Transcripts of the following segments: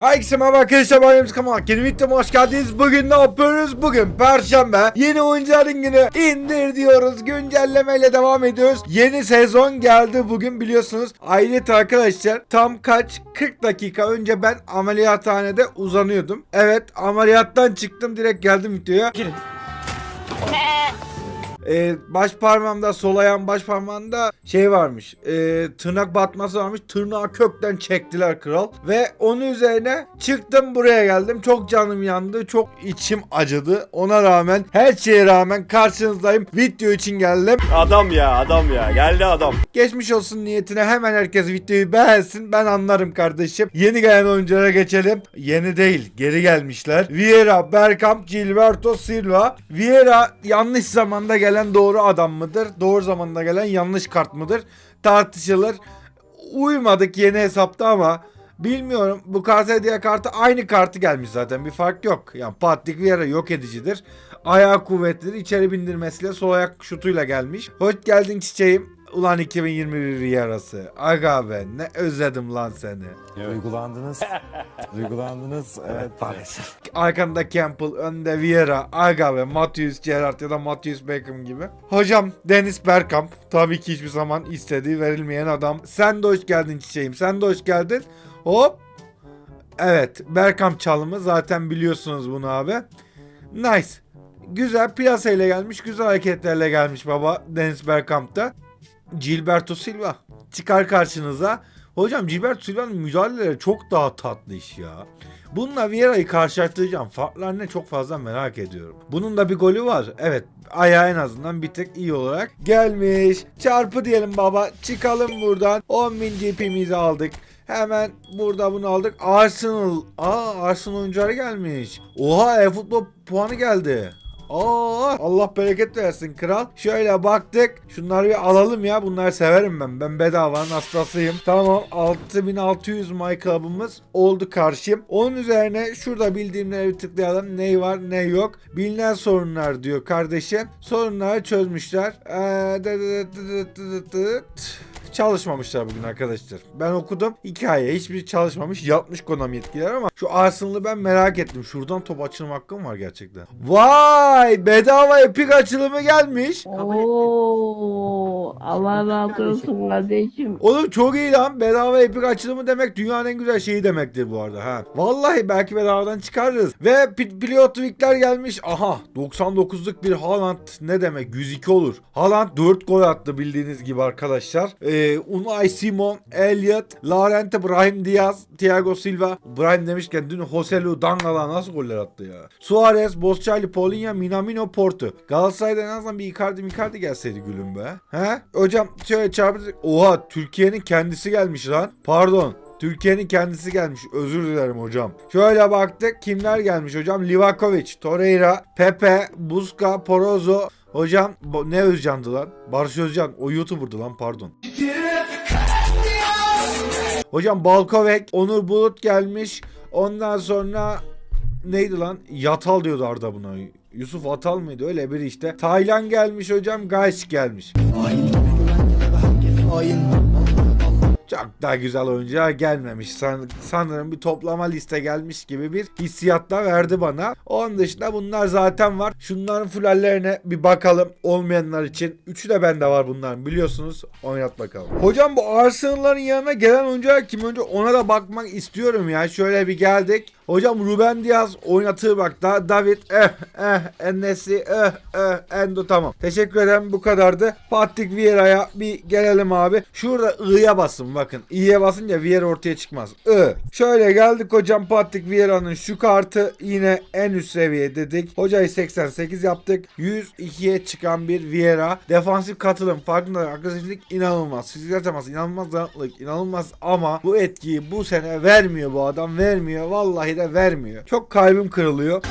Herkese merhaba arkadaşlar ben Remzi Kamal. Videoma hoş geldiniz. Bugün ne yapıyoruz? Bugün Perşembe. Yeni oyuncuların günü indir diyoruz. Güncellemeyle devam ediyoruz. Yeni sezon geldi bugün biliyorsunuz. Ayrıca arkadaşlar tam kaç 40 dakika önce ben ameliyathanede uzanıyordum. Evet ameliyattan çıktım direkt geldim videoya. Ee, baş parmağımda sol ayağım baş parmağımda şey varmış. ee, tırnak batması varmış. Tırnağı kökten çektiler kral. Ve onun üzerine çıktım buraya geldim. Çok canım yandı. Çok içim acıdı. Ona rağmen her şeye rağmen karşınızdayım. Video için geldim. Adam ya adam ya geldi adam. Geçmiş olsun niyetine hemen herkes videoyu beğensin. Ben anlarım kardeşim. Yeni gelen oyunculara geçelim. Yeni değil. Geri gelmişler. Vieira, Bergkamp, Gilberto Silva. Vieira yanlış zamanda gelen doğru adam mıdır? Doğru zamanda gelen yanlış kart mıdır? Tartışılır. Uymadık yeni hesapta ama bilmiyorum. Bu diğer kartı aynı kartı gelmiş zaten. Bir fark yok. Yani Patrick Vieira yok edicidir. Ayağı kuvvetlidir. İçeri bindirmesiyle sol ayak şutuyla gelmiş. Hoş geldin çiçeğim. Ulan 2021 yarası. Aga be ne özledim lan seni. Duygulandınız. Duygulandınız. Evet maalesef. Arkanda Campbell, önde Vieira, Aga ve Matthews Gerrard ya da Matthews Beckham gibi. Hocam Dennis Bergkamp tabii ki hiçbir zaman istediği verilmeyen adam. Sen de hoş geldin çiçeğim. Sen de hoş geldin. Hop. Evet Bergkamp çalımı zaten biliyorsunuz bunu abi. Nice. Güzel piyasayla gelmiş, güzel hareketlerle gelmiş baba Dennis Bergkamp'ta. Gilberto Silva çıkar karşınıza. Hocam Gilberto Silva'nın müdahaleleri çok daha tatlı iş ya. Bununla Vieira'yı karşılaştıracağım. Farklar ne çok fazla merak ediyorum. Bunun da bir golü var. Evet ayağı en azından bir tek iyi olarak gelmiş. Çarpı diyelim baba. Çıkalım buradan. 10.000 GP'mizi aldık. Hemen burada bunu aldık. Arsenal. Aa Arsenal oyuncuları gelmiş. Oha e-futbol puanı geldi. Aa, Allah bereket versin kral. Şöyle baktık. Şunları bir alalım ya. Bunları severim ben. Ben bedavanın hastasıyım. Tamam 6600 My Club'ımız oldu karşıyım. Onun üzerine şurada bildiğimleri tıklayalım. Ne var ne yok. Bilinen sorunlar diyor kardeşim. Sorunları çözmüşler. Ee, Çalışmamışlar bugün arkadaşlar. Ben okudum. Hikaye hiçbir çalışmamış. Yapmış Konami yetkililer ama şu Arsenal'ı ben merak ettim. Şuradan top açılma hakkım var gerçekten. Vay! Bedava epik açılımı gelmiş. Oo, Allah razı olsun kardeşim. Oğlum çok iyi lan. Bedava epik açılımı demek dünyanın en güzel şeyi demektir bu arada. Ha. Vallahi belki bedavadan çıkarırız. Ve pi- pilot tweakler gelmiş. Aha 99'luk bir Haaland ne demek? 102 olur. Haaland 4 gol attı bildiğiniz gibi arkadaşlar. Ee, Unai Simon, Elliot, Laurent Brahim Diaz, Thiago Silva. Brahim demişken dün Joselu Dangala nasıl goller attı ya? Suarez, Boscali, Paulinho, Minamino, Porto. Galatasaray'da en azından bir Icardi Icardi gelseydi gülüm be. He? Hocam şöyle çarpıcı... Oha Türkiye'nin kendisi gelmiş lan. Pardon. Türkiye'nin kendisi gelmiş. Özür dilerim hocam. Şöyle baktık. Kimler gelmiş hocam? Livakovic, Torreira, Pepe, Busca, Porozo. Hocam ne Özcan'dı lan? Barış Özcan. O YouTuber'dı lan pardon. Hocam Balkovek, Onur Bulut gelmiş. Ondan sonra neydi lan? Yatal diyordu Arda buna. Yusuf Atal mıydı? Öyle biri işte. Taylan gelmiş hocam. Gays gelmiş. Çok daha güzel oyuncular gelmemiş. San- sanırım bir toplama liste gelmiş gibi bir hissiyat da verdi bana. Onun dışında bunlar zaten var. Şunların fulallerine bir bakalım. Olmayanlar için. Üçü de bende var bunların biliyorsunuz. Oynat bakalım. Hocam bu Arsenal'ların yanına gelen oyuncular kim önce ona da bakmak istiyorum ya. Şöyle bir geldik. Hocam Ruben Diaz oynatır bak. Da David eh eh Ennesi eh eh Endo tamam. Teşekkür ederim bu kadardı. Patrick Vieira'ya bir gelelim abi. Şurada I'ya basın bakın. İ'ye basınca Vieira ortaya çıkmaz. I. Şöyle geldik hocam Patrick Vieira'nın şu kartı yine en üst seviye dedik. Hocayı 88 yaptık. 102'ye çıkan bir Vieira. Defansif katılım farkında agresiflik inanılmaz. Fiziksel temas inanılmaz dayanıklılık inanılmaz ama bu etkiyi bu sene vermiyor bu adam vermiyor. Vallahi de vermiyor. Çok kalbim kırılıyor.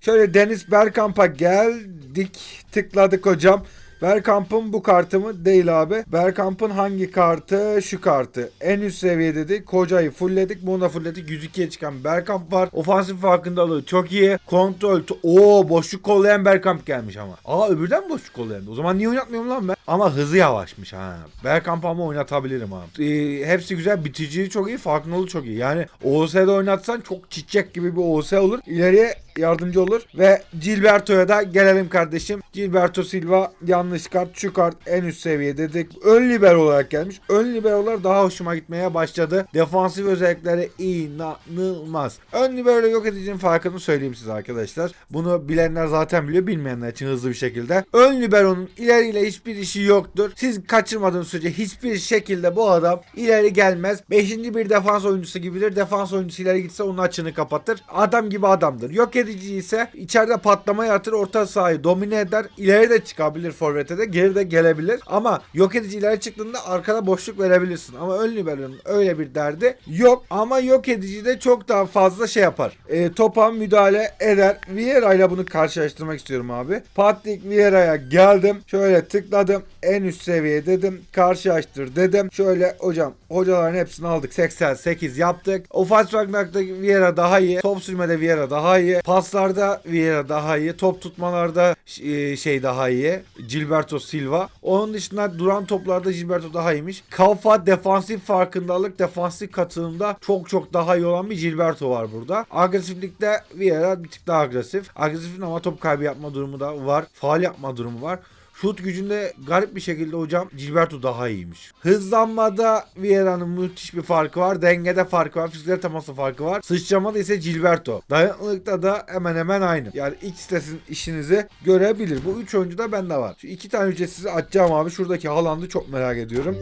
Şöyle Deniz Bergkamp'a geldik. Tıkladık hocam. Bergkamp'ın bu kartı mı? Değil abi. Bergkamp'ın hangi kartı? Şu kartı. En üst seviyededik. Kocayı fullledik. Bunu da fullledik. 102'ye çıkan Bergkamp var. Ofansif farkındalığı çok iyi. Kontrol. Oo boşluk kollayan Bergkamp gelmiş ama. Aa öbürden boşluk kollayan. O zaman niye oynatmıyorum lan ben? Ama hızı yavaşmış ha. Bergkamp'ı ama oynatabilirim abi. Ee, hepsi güzel. Biticiliği çok iyi. Farkındalığı çok iyi. Yani OS'de oynatsan çok çiçek gibi bir OS olur. İleriye yardımcı olur. Ve Gilberto'ya da gelelim kardeşim. Gilberto Silva yanlış kart. Şu kart en üst seviye dedik. Ön libero olarak gelmiş. Ön liberolar daha hoşuma gitmeye başladı. Defansif özellikleri inanılmaz. Ön libero yok edicinin farkını söyleyeyim size arkadaşlar. Bunu bilenler zaten biliyor. Bilmeyenler için hızlı bir şekilde. Ön liberonun ileriyle hiçbir işi yoktur. Siz kaçırmadığınız sürece hiçbir şekilde bu adam ileri gelmez. Beşinci bir defans oyuncusu gibidir. Defans oyuncusu ileri gitse onun açını kapatır. Adam gibi adamdır. Yok edici ise içeride patlamaya atır. Orta sahayı domine eder. İleri de çıkabilir forvete de. Geri de gelebilir. Ama yok edici ileri çıktığında arkada boşluk verebilirsin. Ama ön liberonun öyle bir derdi yok. Ama yok edici de çok daha fazla şey yapar. E, topa müdahale eder. Vieira ile bunu karşılaştırmak istiyorum abi. Patrick Vieira'ya geldim. Şöyle tıkladım. En üst seviye dedim. Karşılaştır dedim. Şöyle hocam hocaların hepsini aldık. 88 yaptık. Ofans fragmentta Vieira daha iyi. Top sürmede Vieira daha iyi. Paslarda Vieira daha iyi. Top tutmalarda e, şey daha iyi. Gilberto Silva. Onun dışında duran toplarda Gilberto daha iyiymiş. Kafa defansif farkındalık, defansif katılımda çok çok daha iyi olan bir Gilberto var burada. Agresiflikte Vieira bir tık daha agresif. Agresifin ama top kaybı yapma durumu da var. Faal yapma durumu var. Şut gücünde garip bir şekilde hocam Gilberto daha iyiymiş. Hızlanmada Vieira'nın müthiş bir farkı var. Dengede farkı var. Fiziksel teması farkı var. Sıçramada ise Gilberto. Dayanıklılıkta da hemen hemen aynı. Yani ikisi işinizi görebilir. Bu üç oyuncu da bende var. Şu iki tane ücretsiz açacağım abi. Şuradaki Haaland'ı çok merak ediyorum.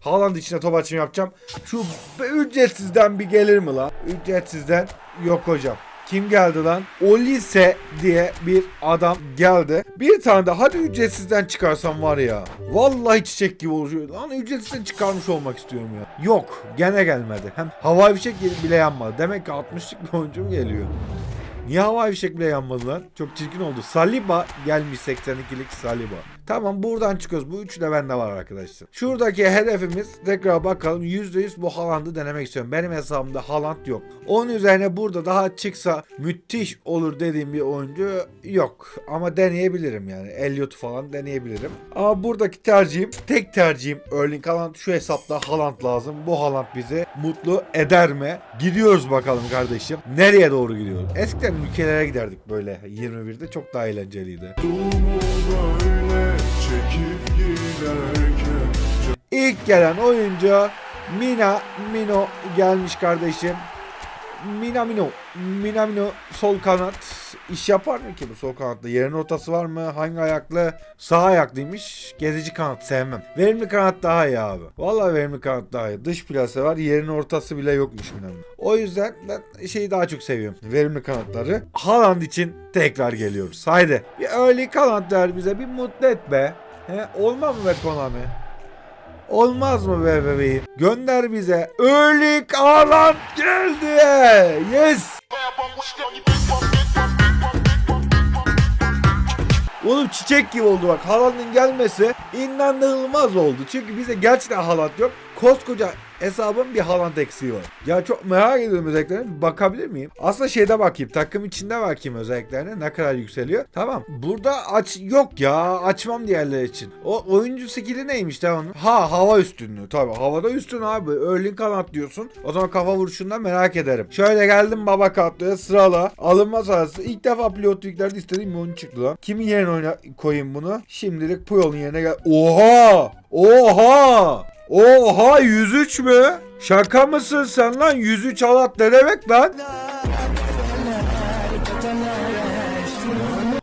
Haaland içine top açımı yapacağım. Şu ücretsizden bir gelir mi lan? Ücretsizden yok hocam. Kim geldi lan? Olise diye bir adam geldi. Bir tane de hadi ücretsizden çıkarsam var ya. Vallahi çiçek gibi oluyor. Lan ücretsizden çıkarmış olmak istiyorum ya. Yok gene gelmedi. Hem havai fişek bile yanmadı. Demek ki 60'lık bir oyuncu mu geliyor? Niye havai fişek bile yanmadı lan? Çok çirkin oldu. Saliba gelmiş 82'lik Saliba. Tamam buradan çıkıyoruz. Bu üçü de bende var arkadaşlar. Şuradaki hedefimiz tekrar bakalım. %100 bu Haaland'ı denemek istiyorum. Benim hesabımda Haaland yok. Onun üzerine burada daha çıksa müthiş olur dediğim bir oyuncu yok. Ama deneyebilirim yani. Elliot'u falan deneyebilirim. Ama buradaki tercihim, tek tercihim Erling Haaland. Şu hesapta Haaland lazım. Bu Haaland bizi mutlu eder mi? Gidiyoruz bakalım kardeşim. Nereye doğru gidiyoruz? Eskiden ülkelere giderdik böyle 21'de. Çok daha eğlenceliydi. İlk gelen oyuncu Mina Mino gelmiş kardeşim. Mina Mino. Mina Mino sol kanat. İş yapar mı ki bu sol kanatta? Yerin ortası var mı? Hangi ayaklı? Sağ ayaklıymış. Gezici kanat sevmem. Verimli kanat daha iyi abi. Vallahi verimli kanat daha iyi. Dış plase var. Yerin ortası bile yokmuş Mina'nın. O yüzden ben şeyi daha çok seviyorum. Verimli kanatları. Haaland için tekrar geliyoruz. Haydi. Bir öyle kanat ver bize. Bir mutlu et be. He, olmaz mı be Konami? Olmaz mı be bebeğim? Gönder bize. Örlik Haaland geldi. Yes. Oğlum çiçek gibi oldu bak. Haaland'ın gelmesi inanılmaz oldu. Çünkü bize gerçekten Haaland yok. Koskoca hesabın bir Haaland eksiği var. Ya çok merak ediyorum özelliklerine. Bakabilir miyim? Aslında şeyde bakayım. Takım içinde bakayım özelliklerine. Ne kadar yükseliyor. Tamam. Burada aç yok ya. Açmam diğerleri için. O oyuncu skill'i neymiş onun? Ha hava üstünlüğü. Tabii havada üstün abi. Erling kanat diyorsun. O zaman kafa vuruşundan merak ederim. Şöyle geldim baba katlıya sırala. Alınma sırası. İlk defa pilot liglerde istediğim oyun çıktı lan. Kimin yerine oyna koyayım bunu? Şimdilik Puyol'un yerine gel. Oha! Oha! Oha 103 mü? Şaka mısın sen lan? 103 alat ne demek lan?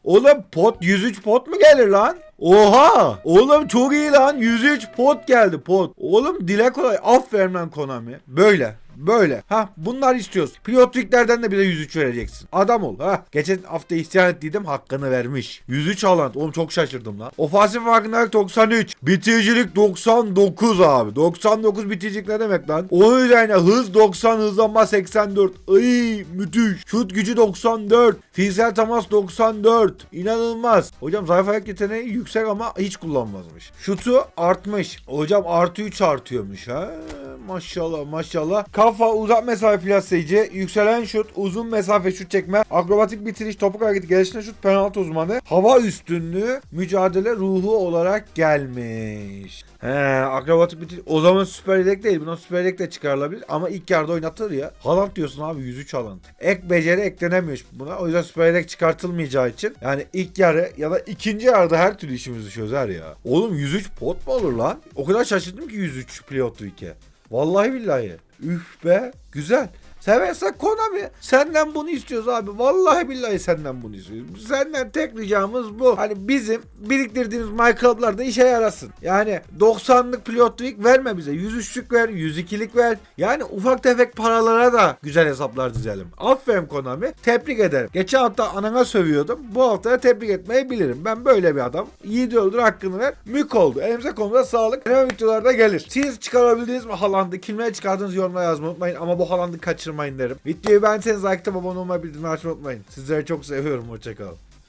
Oğlum pot 103 pot mu gelir lan? Oha! Oğlum çok iyi lan. 103 pot geldi pot. Oğlum dile kolay. Aferin lan Konami. Böyle. Böyle. Ha bunlar istiyoruz. Pilot liglerden de bir de 103 vereceksin. Adam ol. Ha geçen hafta isyan ettiydim hakkını vermiş. 103 Haaland. Oğlum çok şaşırdım lan. Ofansif farkındalık 93. Bitiricilik 99 abi. 99 bitiricilik ne demek lan? Onun üzerine hız 90 hızlanma 84. Ay müthiş. Şut gücü 94. Fiziksel temas 94. İnanılmaz. Hocam zayıf ayak yeteneği yüksek ama hiç kullanmazmış. Şutu artmış. Hocam artı 3 artıyormuş ha. Maşallah maşallah. Kafa uzak mesafe plaslayıcı, yükselen şut, uzun mesafe şut çekme, akrobatik bitiriş, topuk hareketi, gelişine şut, penaltı uzmanı, hava üstünlüğü, mücadele ruhu olarak gelmiş. He, akrobatik bitiriş. O zaman Süper Yedek değil. Buna Süper Yedek de çıkarılabilir ama ilk yarıda oynatır ya. Haaland diyorsun abi 103 Haaland. Ek beceri eklenemiyor buna. O yüzden Süper Yedek çıkartılmayacağı için yani ilk yarı ya da ikinci yarıda her türlü işimizi çözer ya. Oğlum 103 pot mu olur lan? O kadar şaşırdım ki 103 pilot ülke. Vallahi billahi. Üf be. Güzel. Seversen Konami. Senden bunu istiyoruz abi. Vallahi billahi senden bunu istiyoruz. Senden tek ricamız bu. Hani bizim biriktirdiğimiz Club'lar da işe yarasın. Yani 90'lık pilot week verme bize. 103'lük ver, 102'lik ver. Yani ufak tefek paralara da güzel hesaplar dizelim. Aferin Konami. Tebrik ederim. Geçen hafta anana sövüyordum. Bu hafta da tebrik etmeyi bilirim. Ben böyle bir adam. Yiğidi öldür hakkını ver. Mük oldu. Elimize konuda sağlık. Hemen videolarda gelir. Siz çıkarabildiniz mi Haaland'ı? Kimlere çıkardınız yorumlara yazmayı unutmayın. Ama bu Haaland'ı kaçırmayın derim. Videoyu beğenseniz like'ta abone olmayı bildirimleri açmayı unutmayın. Sizleri çok seviyorum. Hoşçakalın.